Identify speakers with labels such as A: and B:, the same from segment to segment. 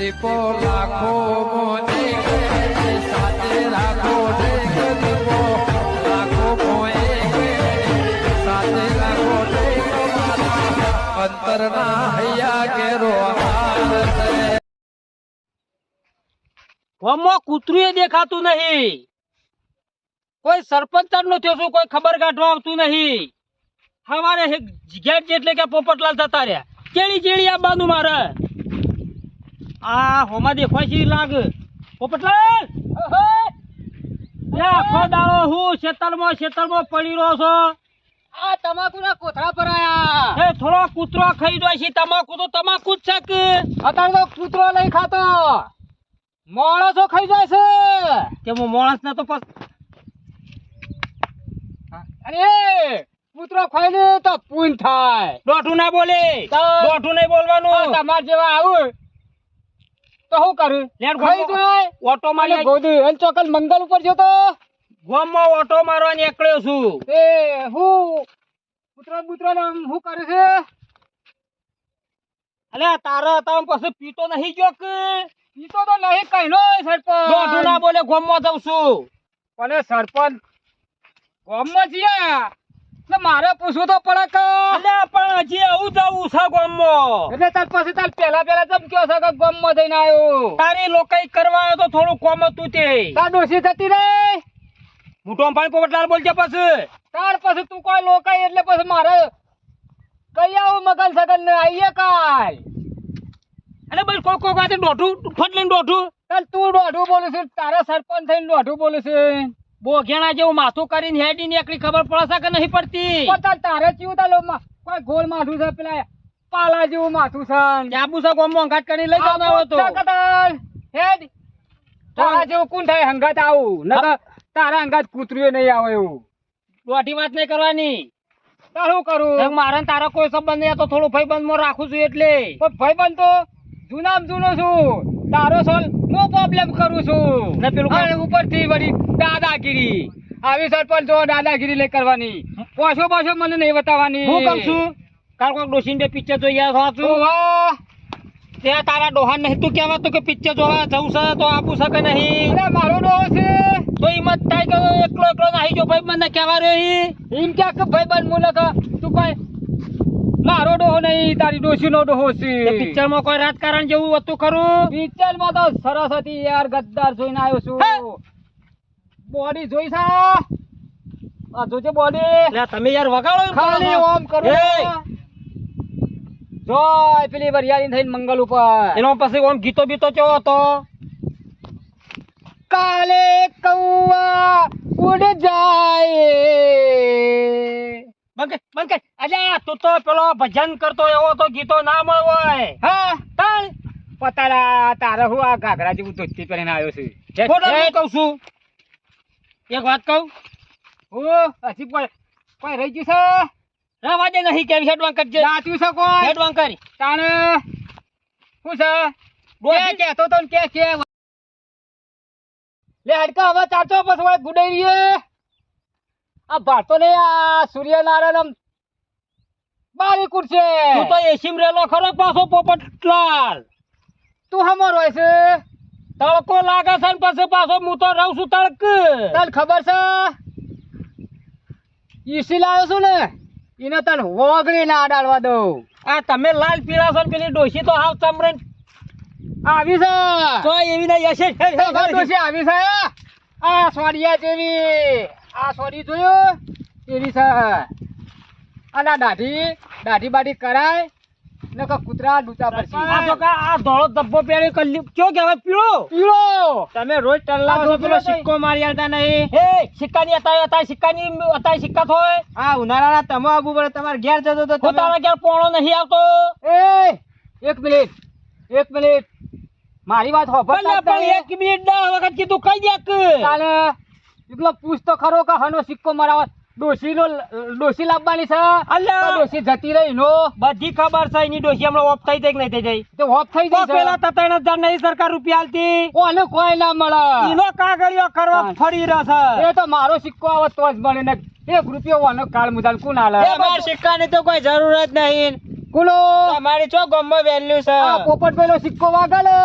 A: દીપો લાખો સાથે રાખો
B: દેખાતું નહીં. કોઈ સરપંચ નો થયો કોઈ ખબર કાઢવા આવતું નહીં. હવારે ઘેર જેટલે કે પોપટલાલ થતા રહ્યા. કેળી કેળી આવવાનું મારે. આ હોમાં દેખાય છે લાગ પોપટલાલ આખો દાડો હું ખેતરમાં ખેતરમાં પડી રહ્યો છો?
C: આ તમાકુના કોથળા પર આયા.
B: એ થોડો કૂતરો ખાઈ જાય છે તમાકુ તો તમાકુ જ છે કે?
C: અત્યારે તો કૂતરો લઈ ખાતો. માણસો ખાઈ જાય છે.
B: કે હું માણસ ને તો પસ
C: અરે કૂતરો ખાઈ લે તો પૂન થાય.
B: દોઢું ના બોલે. દોઢું નહીં બોલવાનું.
C: તમાર જેવા આવું. તો શું કરું?
B: લેટ
C: ખાઈ
B: ગોમો- ઓટો મારી
C: ગોદી એલ ચોકલ મંગલ ઉપર જો તો.
B: ગોમમાં ઓટો મારવા નીકળ્યો છું.
C: એ હું કૂતરો બૂતરો ને હું કરું છે?
B: અલે તારા હતા પછી પીતો નહીં ગયો કે?
C: પીતો તો તો નહીં કઈ નો
B: દોઢું ના
C: સરપંચ
B: બોલે ગોમમાં જઉં છું.
C: પણ સરપંચ ગામમાં છીએ મારે પૂછવું તો પડે કે
B: પણ હજી આવું જવું છે ગોમમાં.
C: એટલે તાર પછી તાર પેલા પેલા તમ કયો છે કે ગામમાં જઈને આવ્યો?
B: તારી લોકાઈ કરવા આવ્યો તો થોડું કોમ હતું તે.
C: તાર ડોસી થતી રે.
B: મોટો પાણી પોપટલાલ બોલજે પછી.
C: તાર પછી તું કોઈ લોકાય એટલે પછી મારે કઈ આવું મગન સગન ને આવીએ કાલ?
B: અરે બસ કોઈ કોઈ વાત દોઢું ફટ લઈને દોઢું.
C: તાર તું દોઢું બોલું છું તારા સરપંચ થઈને દોઢું બોલું છું.
B: બોઘેણા જેવું માથું કરીને હેડી નીકળી ખબર પડશે કે નહીં પડતી?
C: તારે ચીવું તાર લો- કોઈ ગોળ માથું છે પેલા પાલા જેવું માથું છે.
B: જાબુ છે ગોમમાં મોંઘાટ કરીને લઈ જવાનો હોય તો
C: આવું જ છે કે તાર. હેડ. તારા જેવું કોણ થાય? હંગાત આવું. નકર તારા હંગાત કૂતરીઓ નહીં આવે એવું.
B: દોઢી વાત નહીં કરવાની.
C: તારું કરું?
B: મારે ને તારો કોઈ સંબંધ નહીં તો થોડું ભાઈબંધમાં રાખું છું એટલે.
C: પણ ભાઈબંધ તો જૂનામ જૂનો છું. તારો સોલ નો પ્રોબ્લેમ કરું છું.
B: ને પેલું
C: ઉપરથી વળી દાદાગીરી. આવી સરપંચ તો દાદાગીરી લઈ કરવાની. પાછો પાછો મને નહીં બતાવવાની.
B: હું કહું છું? કાલ કોઈક ડોસીને પિક્ચર જોઈ ગયા છું? તે તારા ડોહાન નહીં તું કહેવાતું કે પિક્ચર જોવા જવું છે તો આપું છે કે નહીં?
C: અરે મારો ડોહ છે.
B: તો હિંમત થાય કે એકલો એકલો નાહી જો ભાઈ મને કહેવા રહ્યો.
C: એમ કે બન મુલક તું કોઈ મારો ડોહો નહીં તારી ડોસી નો ડોહો છે.
B: પિક્ચરમાં કોઈ રાજકારણ જેવું હતું ખરું?
C: પિક્ચરમાં તો સરસ હતી યાર ગદ્દાર જોઈને આવ્યો છું. બોડી જોઈ સા આ જોજે બોડી.
B: લે તમે યાર વગાડો
C: ખાલી ઓમ કરો જોય પેલી વરિયાળી થઈને મંગલ ઉપર.
B: એનો પછી ઓમ ગીતો બીતો કેવો હતો?
C: કાલે કૌવા ઉડ જાય.
B: બંધ કર, અલ્યા તું તો પેલો ભજન કરતો એવો તો ગીતો ના મળે હોય.
C: હા
B: તાણ.
C: પતાડા તારે હું આ ઘાઘરા જેવું ધોતી પહેરીને આવ્યો છું.
B: કહું છું? એક વાત કહું?
C: હજી કોઈ કોઈ રહી ગયું છે?
B: રવા દે નહીં કેમ હેડવાં કરજે
C: છે? કોઈ?
B: હેડવાં કરી
C: તાણે? શું છે? કે કહેતો તો કે કે. લે હડકા હવે ચાચો પછી ગુડાઈ રહીએ આ ભારતો ને આ સૂર્યનારાયણ બારી કુરશે.
B: તું તો એસીમ રેલો ખરો પાછો પોપટલાલ?
C: તું હમો રોય છે?
B: તડકો લાગે છે ને પછી પાછો હું તો રહું છું તડક.
C: તને ખબર છે? ઈસી લાવ્યો છું ને? એને તને વગડી ના અડાડવા દઉં.
B: આ તમે લાલ પીળા છો પેલી ડોસી તો હાવ ચમરે
C: આવી છે.
B: તો એવી ના યશે
C: આવી છે આ સોડિયા જેવી. આ જોયું? એની છે અને દાઢી દાઢી બાઢી કરાય? ને કે કૂતરા ડૂચા પડશે
B: આ તો આ ધોળો ધબ્બો પહેરી કલ્લી કયો કહેવાય પીળો?
C: પીળો!
B: તમે રોજ ટલ્લા
C: આ
B: પેલો સિક્કો મારી આલતા નહીં હે સિક્કાની અતાય અતાય સિક્કાની અતાય સિક્કા થોય
C: આ ઉનાળાના તમે આબુ પડે તમારે ઘેર જતો તો
B: હું ઘેર પોણો નહીં આવતો.
C: એ એક મિનિટ એક મિનિટ. મારી વાત હોભળ
B: પણ એક મિનિટ દસ વખત કીધું કઈ દે કે
C: એકલો પૂછ તો ખરો કે હનો સિક્કો મરાવા ડોશી નો ડોશી લાવવાની છે?
B: અલ્યા.
C: ડોશી જતી રહી નો?
B: બધી ખબર છે એની ડોશી હમણાં ઓફ થઈ જાય કે નહીં થઈ જાય
C: તો ઓફ થઈ જાય
B: પેલા તો ત્રણ હજાર નહીં સરકાર રૂપિયા આલતી.
C: કોને કોઈ ના મળે.
B: એનો કાગળિયો કરવા ફરી રહ્યો છે.
C: એ તો મારો સિક્કો આવે તો જ મળે ને. એક રૂપિયો વાનો કાળ મુદાલ કુન
B: એ મારા સિક્કાની તો કોઈ જરૂર જ નહીં.
C: કુલો
D: તમારી ચો ગમમાં વેલ્યુ છે?
C: આ પોપટ પેલો સિક્કો વાગલે.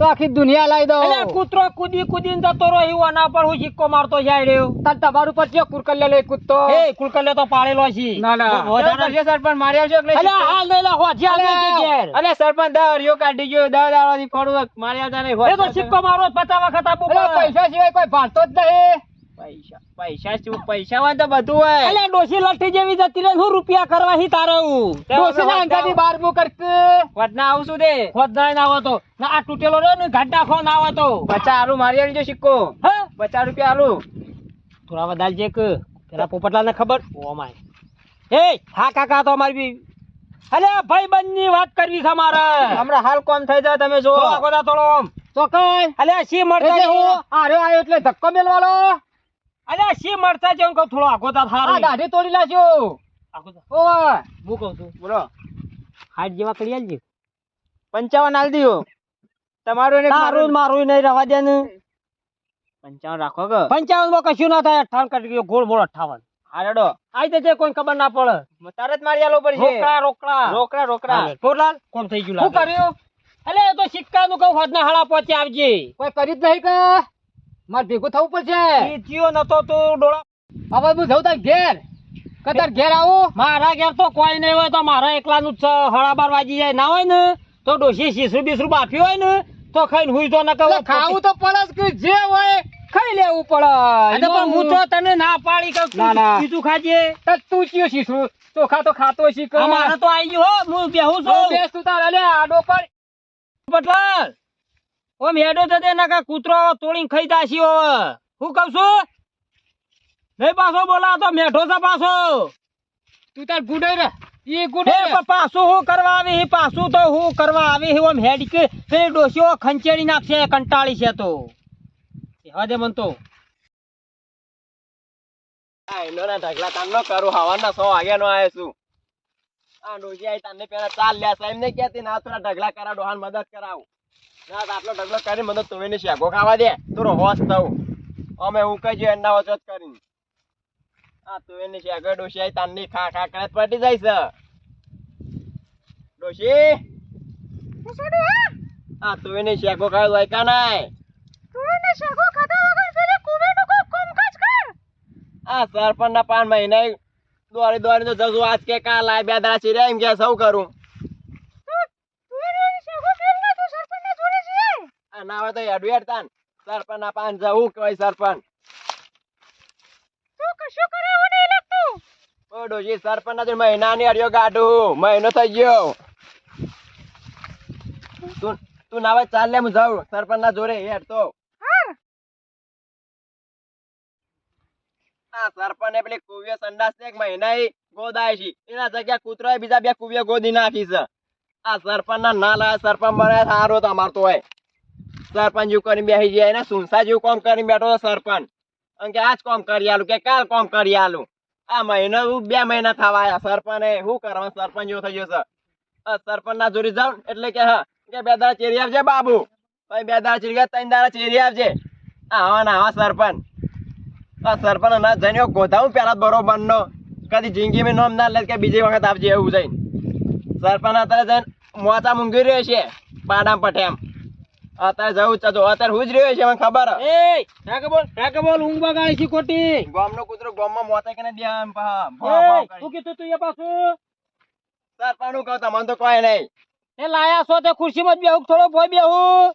C: તો આખી દુનિયા લાવી દો.
B: અલ્યા કૂતરો કૂદી કૂદીને જતો રહ્યો આના પર હું સિક્કો મારતો જાય રહ્યો.
C: તાર તમારું પર છે કુરકલ્લે લે કૂદતો.
B: એ કુલકલ્લે તો પાડેલો છે.
C: ના ના.
B: વધારે-
D: વધારે સરપંચ માર્યા છે નહીં?
B: હાલ નહીં લા હોજી હાલ નહીં ઘેર.
D: અલે સરપંચ દા હરિયો કાઢી ગયો દા દાડાથી ખોડું મારી આવતા નહીં
B: એ તો સિક્કો મારો જ પચાસ વખત આપવું
C: પૈસા સિવાય કોઈ ભાળતો જ નહીં.
D: પૈસા પૈસા શું પૈસા માં તો બધું હોય.
B: અલ્યા ડોશી લઠ્ઠી જેવી જતી રહે શું રૂપિયા કરવા હી તારે હું?
C: ડોશીના અંગાથી બારમું કરકે
D: વટના આવું શું દે
B: ખોદ ના ના તો ના આ તૂટેલો રહ્યો ને ઘાટ નાખો ના આવે તો
D: પચાસ આલુ મારી આવજો સિક્કો.
B: હા?
D: પચાસ રૂપિયા આલુ
B: થોડા વધારે જે કે પેલા પોપટલાલ ને ખબર? Oh my. એ હા કાકા તો અમારી બી. અરે ભાઈ બંધ વાત કરવી છે મારે.
D: હમણાં હાલ કોમ થઈ જાય તમે જો
B: થોડો ચોક્કસ દા થોડો આમ.
C: ચોકઈ
B: અલે શી મળતા
C: એટલે હું આયો એટલે ધક્કો મેલવાલો
B: અલે શી મરતા છે કહું થોડો આગો દા
C: આ
B: થારો
C: દાઢી તોડી લાજો.
B: આગો દા.
C: ઓય.
B: હું કહું છું.
D: બોલો.
B: હાથ જેવા કરી આલજે.
D: પંચાવન આલ દિયો. તમારું ને
B: મારું મારું નહીં રવા દે ને.
D: પંચાવન રાખો કે.
B: પંચાવનમાં કશું ના થાય અઠાવન કરી ગયો ગોળ મોળ અઠાવન
D: હારડો.
B: આઈ જશે કોઈ ખબર ના પડે.
D: તરત મારી આલો પડશે.
B: રોકડા રોકડા.
D: રોકડા રોકડા.
B: ફોરલાલ કોમ થઈ ગયું
C: શું. કર્યું?
B: અલે તો સિક્કા નું કહું હોદના હાડા પહોંચી આવજે.
C: કોઈ કરી જ નહીં કે. મારે ભેગું થવું પડશે.
B: જીઓ નતો તું ડોળા
C: હવે હું જઉં તાર ઘેર? કતાર ઘેર આવું?
B: મારા ઘેર તો કોઈ નહીં હોય તો મારા એકલાનું જ હળાબાર હળા વાગી જાય. ના હોય ને તો ડોસી શીસરું બીસરું બાફી હોય ને તો ખાઈને હુઈ તો ન
C: એટલે ખાવું તો પડે કે જે હોય ખાઈ લેવું પડે.
B: પણ હું તો તને ના પાડી કે
C: ના, ના.
B: બીજું ખાજે.
C: તો તું ચિયો શીસરું? ચોખા તો ખાતો શીખ
B: મારે તો આવી ગયો હો બેહું છું.
C: બેસ તું તાર આડો પર
B: પટલાલ ઓમ મેડો તો તે કા કૂતરો તોડીને ખાઈ જાશી હવે. હું કહું છું? નહીં પાછો બોલા તો મેઠો છે પાછો.
C: તું તાર ગુડે રે. એ ગુડે
B: પાછું હું કરવા આવી? પાછું તો હું કરવા આવી? હી ઓમ હેડ કે ખંચેડી નાખશે કંટાળી છે તો. હદે મન તો.
D: આ એનો ઢગલા ઢગલા તાનનો કરું હવાના સો વાગ્યાનો આયો છું. આ ડોજી આઈ તાને પેલા ચાલ લ્યા સાહેબ ને ના થોડા ઢગલા કરાડો ડોહાન મદદ કરાવું. ના આટલો ઢગલો કરી મને તું એને શેગો ખાવા દે. તું હોશ થવું અમે હું કઈ જોઈએ એના વચત કરીને. આ તું એને શેગો ડોશી તાનની ખા ખા કરે પડી જાય છે. ડોશી? આ તું એને શેગો ખાવા લાયકા નાય. આ સરપંચ ના પાન મહિને દોડી દોડી તો જશું આજ કે કાલ આ બે દાડા ચીરે એમ કે સૌ કરું આ ના હોય તો હેડવેડ તાન સરપંચ ના પાન જવું કહેવાય સરપંચ. ઓ ડોશી સરપંચ ના મહિના ની અડિયો ગાઢું મહિનો થઈ ગયો. તું તું ના ચાલ લે હું જાઉં. સરપંચ ના જોડે હેડ તો. સરપંચ ને પેલી કુવ્ય સંડાસ ને એક મહિના ગોદાય છે. એના જગ્યા કૂતરો બીજા બે કુવ્ય ગોદી નાખી છે. આ સરપંચ ના ના લાયા સરપંચ મળે સારો તમારતો હોય. સરપંચ જેવું કરીને બેસી જાય ને સુનસા જેવું કામ કરીને બેઠો સરપંચ. અને કે આજ કામ કરી આલું, કે કાલ કામ કરી આલું. આ મહિનો બે મહિના થવા આયા. સરપંચ શું કરવા સરપંચ જેવો થઈ ગયો છે. સરપંચ ના જોડી જાઉં એટલે કે હા, કે બે દાડા ચેરી આવજે બાબુ. પછી બે દાડા ચેરી ત્રણ દાડા ચેરી આવજે આવા ના આવા સરપંચ. આ સરપંચ ના જઈને ગોધાવું પેલા બરોબર નો કદી જિંદગી મેં નામ ના લે કે બીજી વખત આવજે એવું જઈને સરપંચ અત્યારે જઈને મોચા મૂંઘી રહ્યો છે પાડામ પઠેમ અત્યારે જવું જ અત્યારે હું જ રહ્યો છે મને ખબર હે.
B: એ ઢાકે બોલ ઢાકે બોલ ઊંઘ બગાડી છે ખોટી.
D: ગામનો કૂતરો ગામમાં મોતે કે દે આમ પા કરી.
B: કીધું તું એ પાછું?
D: સરનું કહું તમને તો કોઈ નહીં.
B: એ લાયા છો તે ખુરશીમાં જ બેહું થોડો ભોય બેહું.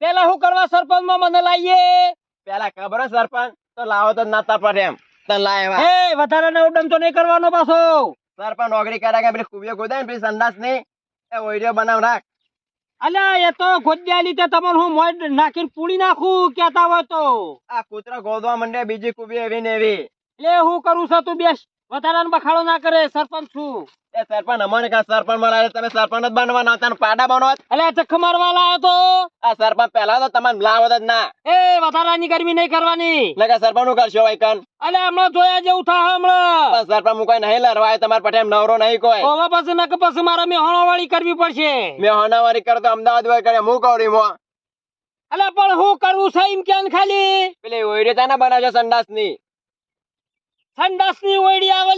B: પેલા શું કરવા સરપંચમાં મને લાવીએ
D: પેલા ખબર હે સરપંચ? તો લાવો તો નાતા પર એમ. તને લાવ્યા
B: એ વધારે ને ઉડમ તો નહીં કરવાનો પાછો.
D: સરપંચ નોકરી કરે કે પેલી કુબીઓ ગોદાય ને પેલી સંડાસ નહીં એ ઓઈડિયો બનાવ રાખ.
B: અલ્યા એ તો ગોદ્યા લીધે તમને હું મોય નાખીને પૂડી નાખું કેતા હોય તો.
D: આ કૂતરો ગોદવા માંડે બીજી કુબી એવી ને એવી.
B: એટલે હું કરું છું તું બેસ. વધારાનો બખાડો ના કરે સરપંચ છું.
D: એ સરપંચ અમારે કા સરપંચ મળે તમે સરપંચ જ બનવાના હતા ને પાડા બનો
B: એટલે ચખ મારવા લાયો તો.
D: આ સરપંચ પહેલા તો તમને લાવો જ ના.
B: એ વધારાની ગરમી નહીં કરવાની.
D: નકર સરપંચનું કરશો ભાઈ કન?
B: અલે હમણાં જોયા જેવું થાય હમણાં.
D: સરપંચ મુકાઈ નહીં લડવાય તમાર પઠે એમ નવરો નહીં કોઈ.
B: હવે પછી નક પછી મારે મેહોણો વાળી કરવી પડશે.
D: મેં હોનાવારી કરો તો અમદાવાદ વાય કરે હું કહું રીમો
B: અલે પણ હું કરવું છે એમ કેન ખાલી?
D: પેલી ઓઈડિયો તાના બનાવજો
B: સંડાસની સંડાસની ઓયડી આવે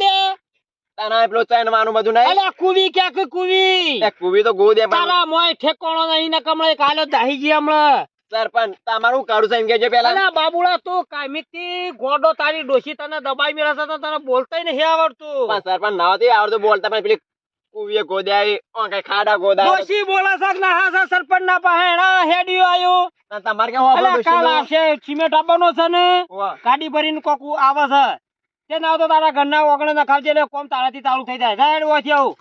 D: તારા પેલું માનું બધું નહીં?
B: અલ્યા કુવી ક્યાંક કુવી?
D: એ કુવી તો ગોદે પણ
B: તારા મોય ઠેકોણો નહીં ને કમળે કાલે દાહી જી હમણાં.
D: સરપંચ તમારું કરું છે એમ કેજો પેલા.
B: અલ્યા બાબુડા તું કાયમિકથી ગોડો તારી ડોશી તને દબાઈ મેળવશે તો તને બોલતાય નહીં આવડતું.
D: પણ સરપંચ નાવતી આવડતું બોલતા પણ પેલી કુવીએ ગોદ્યા ઓ કઈ ખાડા ગોદા
B: ડોશી બોલા સક ના? હા છે સરપંચ ના પાસે હેડા હેડિયો આયો.
D: તમારે કેવું આપણું
B: અલ્યા કાલ? આવશે સિમેન્ટ આપવાનો છે ને. ગાડી ભરીને કોકુ આવે છે. તે ના તો તારા ઘરના ઓગણે નખાવજે એટલે કોમ તારાથી ચાલુ થઈ જાય. જાય ઓછી આવું.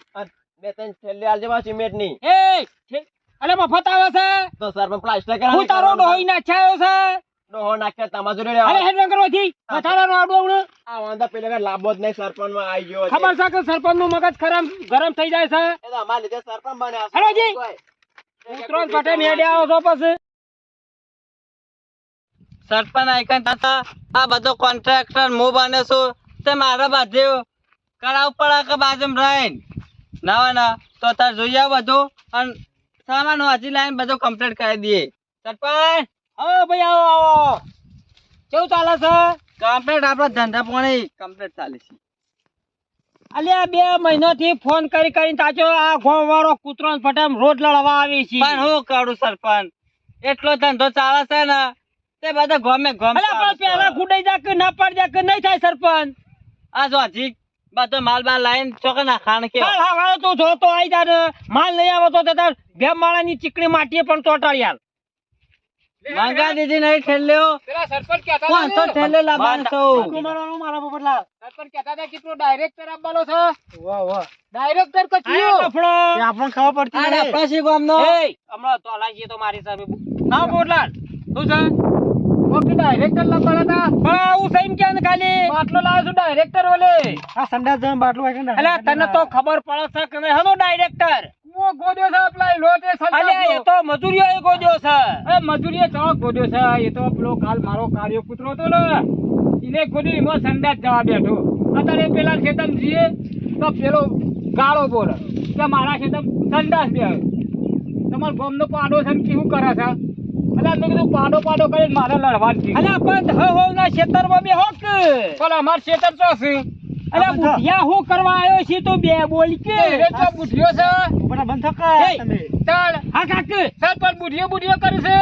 D: બે ત્રણ છેલ્લે આલજે બા સિમેન્ટની
B: એ છે- મફત આવે છે.
D: તો સરપંચ પ્લાસ્ટર
B: હું તારો ડોહી નાખ્યો છે.
D: ડોહો નાખ્યા તમારે
B: અરે હેડ ન કરવાથી આડો
D: આ વાંધા પેલે લાભો જ નહીં સરપંચમાં આવી ગયો.
B: ખબર છે કે સરપંચનું મગજ ગરમ ગરમ થઈ જાય છે?
D: એ તો અમારા લીધે સરપંચ બન્યા છે.
B: હેલો જી.
D: કોઈ.
B: ઉતરોન નેડે આવો છો પછી.
E: સરપંચ આઈકન થતા આ બધો કોન્ટ્રાક્ટર હું બને છું તે મારા બાજુ કરાવ પડે કે બાજુ રહીને? ના હોય તો તાર જોઈ આવ બધું અને સામાન વાંચી લાવીને બધું કમ્પ્લીટ કરી દઈએ. સરપંચ
B: ઓ ભાઈ આવો આવો. કેવું ચાલે છે?
E: કમ્પ્લીટ આપણા ધંધા પાણી કમ્પ્લીટ ચાલે છે.
B: અલ્યા બે મહિનાથી ફોન કરી કરીને તાચો આ ફોન વાળો કૂતરો ને ફટામ રોજ લડવા આવી છે.
E: પણ હું કરું સરપંચ? એટલો ધંધો ચાલે છે ને તે બધા ગમે ગમે
B: અલ્યા પણ પેલા ગુડાઈ જા કે ના પડ જા કે નહીં થાય સરપંચ.
E: આ જો હજી બધો માલ બાલ લાઈન ચોકે ના ખાણ કે.
B: હા હા તું જો તો આઈ જા માલ લઈ આવો તો તાર બે માળાની ચીકણી માટીએ પણ ચોટાડી હાલ
E: માંગા દીધી નહીં ઠેલ્યો
C: પેલા સરપંચ કહેતા
E: કોણ તો
C: ને,
E: ઠેલ્યો લાવવાનું છું.
C: મારવાનું મારા પોપટલાલ. સરપંચ કહેતા હતા કે તું ડાયરેક્ટર આપવાનો છે? ડાયરેક્ટર કે
B: આ
C: ચિયો?
B: પડતી
E: આ આપણા સી ગામનો?
B: એય, હમણાં તો લાગીએ તો મારી સામે હા બોટલાલ તું છે?
C: ઓકે ડાયરેક્ટર લખવાના હતા
B: પણ આવું સહી કે ને ખાલી?
C: બાટલો લાવ્યો છું ડાયરેક્ટર ઓલે.
B: તને તો ખબર પડે છે કે હનો ડાયરેક્ટર
C: મો ગોદ્યો છે પેલા લોટે
B: અલ્યા એ તો મજૂરીઓ એ ગોજ્યો છે.
C: એ મજૂરીએ ચો ગોદ્યો છે. એ તો પેલો કાલ મારો કાર્યો પુત્ર હતો ને. એને ગોદ્યો એમાં સંડાસ જવા બેઠો. અત્યારે પેલા ખેતમ જઈએ તો પેલો ગાળો બોલે. કે મારા ખેતમ સંડાસ બે તમારો ગામનો પાડો છે ને કેવું કરે છે? એટલે મેં કીધું પાડો પાડો કરીને મારે લડવાનું છે.
B: અલ્યા પણ હ હો ના ખેતરમાં બે હોક.
C: પણ અમાર ખેતર તો છે?
B: અલ્યા બુઢિયા હું કરવા આવ્યો છે તો બે બોલ કે.
C: એ તો બુઢિયો છે.
B: એય,
C: ચાલ
B: હા કાક.
C: ચાલ પણ બુઢિયો બુઢિયો કરે છે.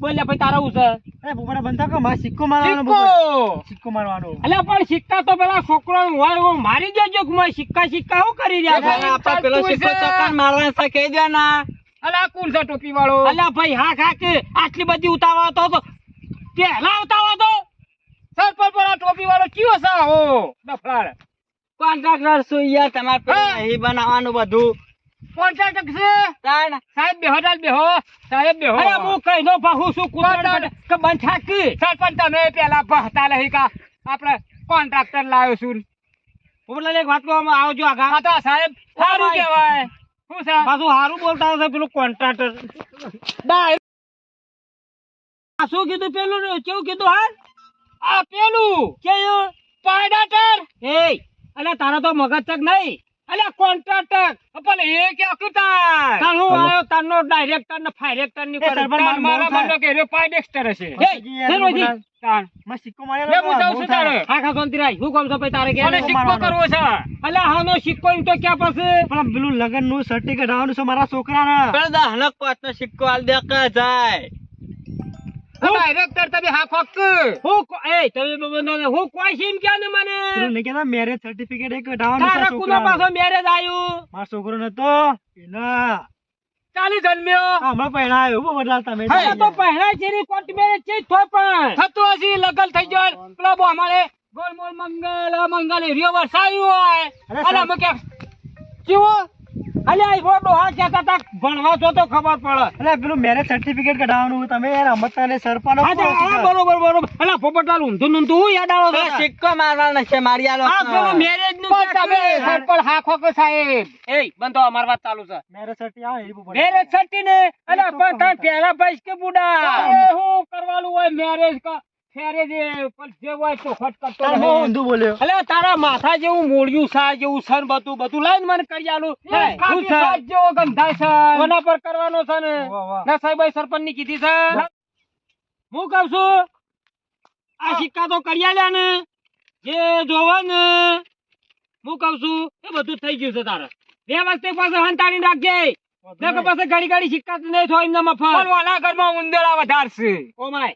B: બોલ્યા ભાઈ તારા હું છે?
C: સિક્કો
B: અલ્યા પણ સિક્કા તો પેલા છોકરો હોય મારી દેજો કે સિક્કા સિક્કા શું કરી રહ્યા
E: આપણા સિક્કો
C: છે.
E: ચોકાન મારવાનો છે કહી દેના ના.
C: અલા કોણ છે ટોપી વાળો
B: અલા ભાઈ હા કાક આટલી બધી ઉતાવળ તો પહેલા ઉતાવળ તો.
C: સર પર આ ટોપી વાળો કયો છે હો ડફલાડ
E: કોન્ટ્રાક્ટર શું યાર તમારે પેલું
C: હા.
E: બનાવવાનું બધું.
C: કોન્ટ્રાક્ટર છે
E: તાણ.
C: સાહેબ બેહો ડાલ બેહો. સાહેબ બેહો.
B: અરે હું કઈ નો ભાહું છું કુતરા કે બંધ થાક.
C: સરપંચ તમે પેલા ભહતા લહી કા? આપણે કોન્ટ્રાક્ટર લાવ્યો છું.
B: ઉપરલા એક વાત કહું આવજો આગા
C: હા તો સાહેબ સારું કહેવાય. શું છે?
B: પાછું હારું બોલતા હશે પેલું કોન્ટ્રાક્ટર શું કીધું પેલું ને? કેવું કીધું હા?
C: આ પેલું
B: કેયું?
C: પાયડાટર
B: એ અલ્યા તારા તો મગજ તક નહીં.
C: અલ્યા કોન્ટ્રાક્ટર પણ એ કે અકુતાર
B: તાર હું આવ્યો? તારનો ડાયરેક્ટર ને ફાયરેક્ટરની
C: તાર મારા મનનો કે રે પાયડેક્ટર હશે તાણ. લે હું જાઉં છું તારે.
B: હા ખા હું કોમ છો ભાઈ તારે કે
C: મને સિક્કો કરવો છે
B: અલ્યા હાનો સિક્કો ઇન તો ક્યાં પાસે?
E: પેલા દહનો પાછનો સિક્કો આલ દે કે જાય.
C: ડાયરેક્ટર તમે હા ફક
B: હું કો- એ તમે બંધો ને હું કોઈ છે એમ ક્યાં ને મને?
F: મેરેજ સર્ટિફિકેટ એક
B: તારા કુનો પાછો મેરેજ આવ્યું
F: મારો છોકરો નતો. એના
C: ચાલી જન્મ્યો.
F: હમણાં પહેલા આવ્યો બહુ બદલાવ તમે
B: અલ્યા તો પહેલા જેની કોર્ટ મેરેજ છે થોય પણ.
C: થતું હશે લગન થઈ ગયો. પેલો બો અમારે ગોલ મોલ મંગલ મંગલ રિયો વરસાયું હોય. અને અમે કે કેવો
B: અલ્યા ઈ રોડો હા કહેતા તા ભણવા છો તો ખબર પડે.
F: એટલે પેલું મેરેજ સર્ટિફિકેટ કઢાવવાનું તમે યાર અને સરપાનો
B: હા બરોબર બરોબર. અલ્યા પોપટલાલ ઊંધું ઊંધું હું યાદ આવો
E: પેલો સિક્કો મારવાનો છે મારી આલો
B: આ પેલું મેરેજનું
C: પણ તમે સરપંચ હાખો કે સાહેબ.
B: એ બંધો અમાર વાત ચાલુ છે.
F: મેરેજ સર્ટી આવે એ બહુ
B: મેરેજ સર્ટી ને? અલ્યા પણ તાર પહેલા પૈસ કે બુડા?
C: હું કરવાનું હોય મેરેજ કા ફેરે જે જે હોય તો ખટ કરતો
F: તાર ઊંધું બોલ્યો.
B: અલ્યા તારા માથા જેવું મોળિયું સા જેવું સન બધું બધું લાઈન મને કરી આલું.
C: એ
B: શું
C: ખાટી
B: છે?
C: સાજ જેવો ગંધાય છે.
B: કોના પર કરવાનો છે ને?
F: વાહ, વાહ.
B: ના સાહેબ સરપંચની કીધી છે. હું. કઉ છું આ સિક્કા તો કરી આલ્યા ને જે જોવા ને. હું છું એ બધું થઈ ગયું છે તારે. વ્યવસ્થિત પાછું હંતાડી રાખજે. નકર પાસે ઘડી ઘડી સિક્કા નહીં થાય એમના મફત.
C: પણ ઓલા ઘરમાં ઉંદરા વધારશે.
B: Oh my.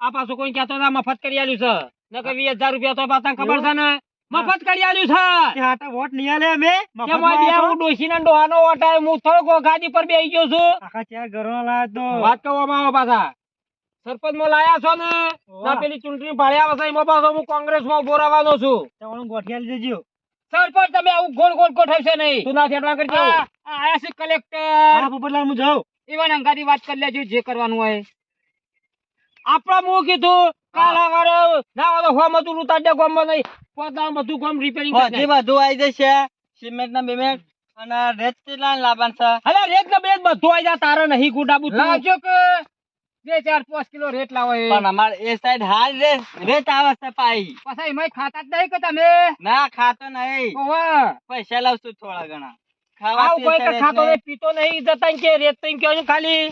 B: આ પાછું કોઈ કહેતો હતા મફત કરી આલ્યું છે. નકર વીસ હજાર રૂપિયા તો પાછા ખબર છે ને. મફત કરી આલ્યું છે.
F: હાટા વોટ નહીં આલે અમે.
B: કે મોય બે
F: આયા
B: હું ડોશીના ડોહાનો વટાય હું થોડો ગાદી પર બેસી ગયો છું.
F: આખા ચાર ઘરનો લાયા તો.
B: વાત કરવામાં આવો પાછા. સરપંચમાં લાયા છો ને? ના પેલી ચૂંટણી ભાડ્યા વસાઈ માં પાછો હું કોંગ્રેસમાં બોરાવાનો છું.
F: તમારું ગોઠિયા લઈ
B: સરપંચ તમે આવું ગોળ ગોળ ગોઠવશે નહીં. તું ના થેડવા કરજો.
C: આયા છે કલેક્ટર.
F: હા પોપટલાલ હું જાઉં.
C: એવા અંગાથી વાત કરી લેજો જે કરવાનું હોય.
B: આપડા મુ કીધું કાલા વાળો ના વાળો હો મજૂર ઉતાર ગોમ નહીં. પોતા બધું ગોમ રિપેરિંગ કરી
E: બધી આવી જશે. સિમેન્ટ ના બેમેન્ટ અને રેત કેટલા લાવવાનું છે?
B: અલે રેત ને બેત બધું આઈ જા તારે નહીં ગુડાબુ.
C: લાવજો કે. બે ચાર પાંચ કિલો રેટ લાવો
E: પણ અમાર એ સાઈડ હાલ રે રેટ આવે છે પાઈ.
C: પછી એમાંય ખાતા જ નહીં કે તમે?
E: ના ખાતો નહીં. પૈસા લાવશું થોડા ઘણા.
B: ખાવા કોઈ કે ખાતો નહીં પીતો નહીં જતા કે રેત તઈ કહો ખાલી.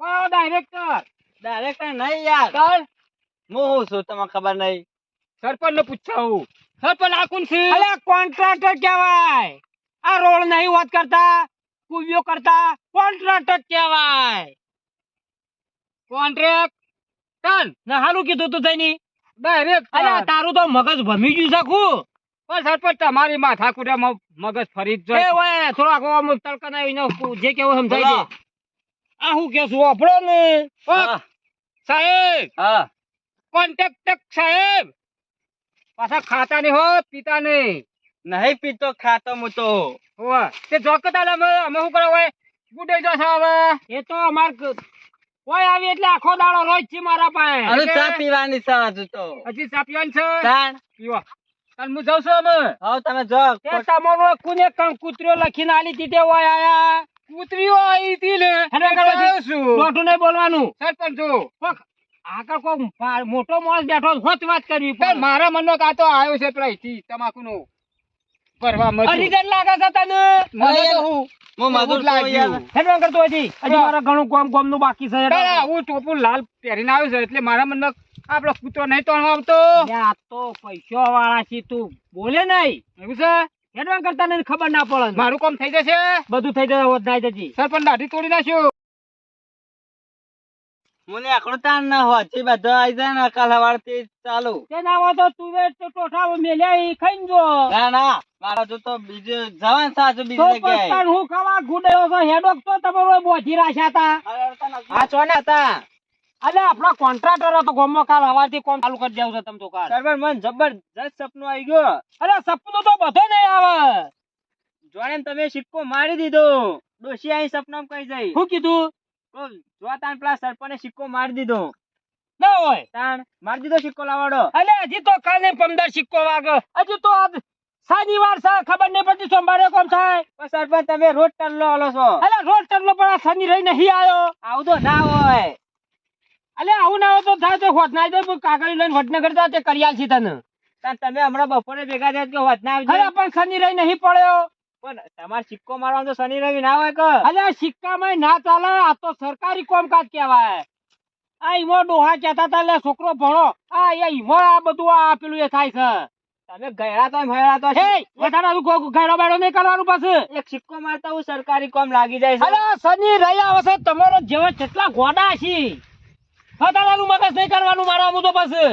C: ઓ ડાયરેક્ટર.
E: ડાયરેક્ટ નહીં યાર.
C: ચાલ
E: હું હું છું તમને ખબર નહીં.
C: સરપંચ ને પૂછાવું સરપંચ આ કોણ છે.
B: અલે કોન્ટ્રાક્ટર કહેવાય. આ રોડ નહીં વાત કરતા કુવ્યો કરતા કોન્ટ્રાક્ટર કહેવાય.
C: કોન્ટ્રાક્ટ ટન
B: ના હાલું કીધું તું તઈની
C: ડાયરેક્ટ
B: અલે તારું. તો મગજ ભમી ગયું છે ખું.
C: પણ સરપંચ તમારી માથા કુટા મગજ ફરી જ
B: એ
C: જાય
B: ઓય થોડાક આમ તલકન આવીને જે કેવું સમજાય. છે આ હું કે છું આપણો ને
C: સાહેબ!
E: હા.
C: કોન્ટ્રાક્ટર સાહેબ! પાછા ખાતા નહીં હો પીતા નહીં.
E: નહીં પીતો ખાતો હું તો.
C: હોવા. તે જોકતા અમે અમે શું કરો હોય? ગુડે જો હવે.
B: એ તો અમાર કોઈ આવી એટલે આખો દાડો રોજ છે મારા પાસે.
E: અરે ચા પીવાની છે હજુ તો.
C: હજી ચા પીવાની છે?
E: તાણ.
C: પીવા. તાન હું જઉં છું અમે.
E: હવે તમે જો
B: તે તમારો કોને કંકુતરીઓ લખીને આલી દીધે હોય આયા.
C: કૂતરીઓ આવી હતી ને
B: દોઢું નહીં બોલવાનું.
C: સરપંચ જો
B: આગળ કોઈ મોટો માણસ બેઠો હોત વાત કરવી
C: પણ મારા મનનો કાતો આવ્યો છે પેલા અહીંથી તમાકુનો. ભરવા મજૂર.
B: લાગે છે તને?
C: મને હું
E: મજૂર
C: લાગ્યું.
B: કરતો હજી હજી મારા ઘણું કામ કામનું બાકી છે.
C: હું ટોપું લાલ પહેરીને આવ્યો છે એટલે મારા મનમાં આપણો કૂતરો નહીં તો આવતો.
B: આ તો પૈસો વાળા છે તું. બોલે નહીં.
C: એવું છે?
B: હેડવા કરતા ખબર ના પડે.
C: મારું કામ થઈ જશે?
B: બધું થઈ જશે હોત નાઈ જજી.
C: સરપંચ દાઢી તોડી નાખ્યો.
E: મને આકડો તાણ ના હોત જે બધો આવી જાય ને કાલ સવારથી ચાલુ.
B: તે ના હોય તો તુવેર તો ટોઠા મેલ્યા ઈ ખાઈ જો.
E: ના ના મારા તો તો બીજું જવાન સાચો બીજી
B: હું ખાવા ગુડેલો તો હેડોક તો તમારો બોધી રાખ્યા હતા.
C: આ ચોને હતા?
B: અલે આપણા કોન્ટ્રાક્ટર હતો ગોમો કાલ હવાથી કોમ ચાલુ કરી દેવું છે તમ તો કાલ.
E: સરવર મન જબરજસ્ત સપનું આવી ગયો.
B: અરે સપનું તો બધો નહીં આવે.
E: જોણે તમે સિક્કો મારી દીધો. ડોશી અહીં સપનામ કઈ જઈ.
B: શું કીધું?
E: તો જો તાન પેલા સરપંચે સિક્કો મારી દીધો.
B: ના હોય.
E: તાણ મારી દીધો સિક્કો લાવાડો.
B: અલે હજી તો કાલે પંદર સિક્કો વાગે. હજી તો આજ શનિવાર છે ખબર નહીં પડતી સોમવારે કોમ થાય.
E: સરપંચ તમે રોજ ટલ્લો આલો છો.
B: અલે રોજ ટરલો પણ આ શનિ રહી નહીં આવ્યો.
E: આવતો ના હોય.
B: અલે આવું ના તો થાય તો હોત ના જાય લઈને વડનગર જા તે કરિયાલ છે તને.
E: તમે હમણાં બપોરે ભેગા થયા કે હોત ના આવજો
B: પણ શનિ રહી નહીં પડ્યો.
E: પણ તમારે સિક્કો મારવાનો તો શનિ રવિ ના હોય કે?
B: અલે સિક્કામાં ના ચાલે આ તો સરકારી કોમકાજ કહેવાય. આ ઈમો ડોહા કહેતા હતા લે છોકરો ભણો. આ એ ઈમો આ બધું આ પેલું એ થાય છે.
E: તમે ગયા તો મળ્યા તો
B: હે વધારે ઘેડો બેડો નહીં કરવાનું પાછું.
E: એક સિક્કો મારતા હું સરકારી કોમ લાગી જાય છે.
B: અરે શનિ રહી આવશે તમારો જેવા કેટલા ગોડા છે ફટાડાનું મગજ નહીં કરવાનું મારા હું તો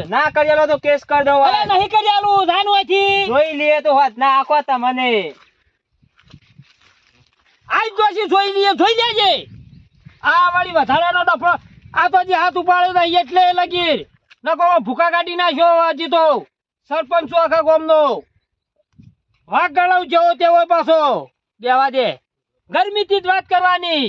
E: ના કરેલો તો કેસ કર દો
B: અરે નહીં કરેલું જાનું અહીંથી.
E: જોઈ લે તો હોત ના આખો તમને.
B: આજ જોશી જોઈ લઈએ જોઈ લેજે. આ વાળી વધારાનો ડફો આ તો જે હાથ ઉપાડ્યો નહીં એટલે લગી નકો ભૂકા કાઢી નાખ્યો હજી તો. સરપંચ આખા ગામનો. વાઘ ગળાવ જેવો તેવો પાછો. દેવા દે. ગરમીથી જ વાત કરવાની.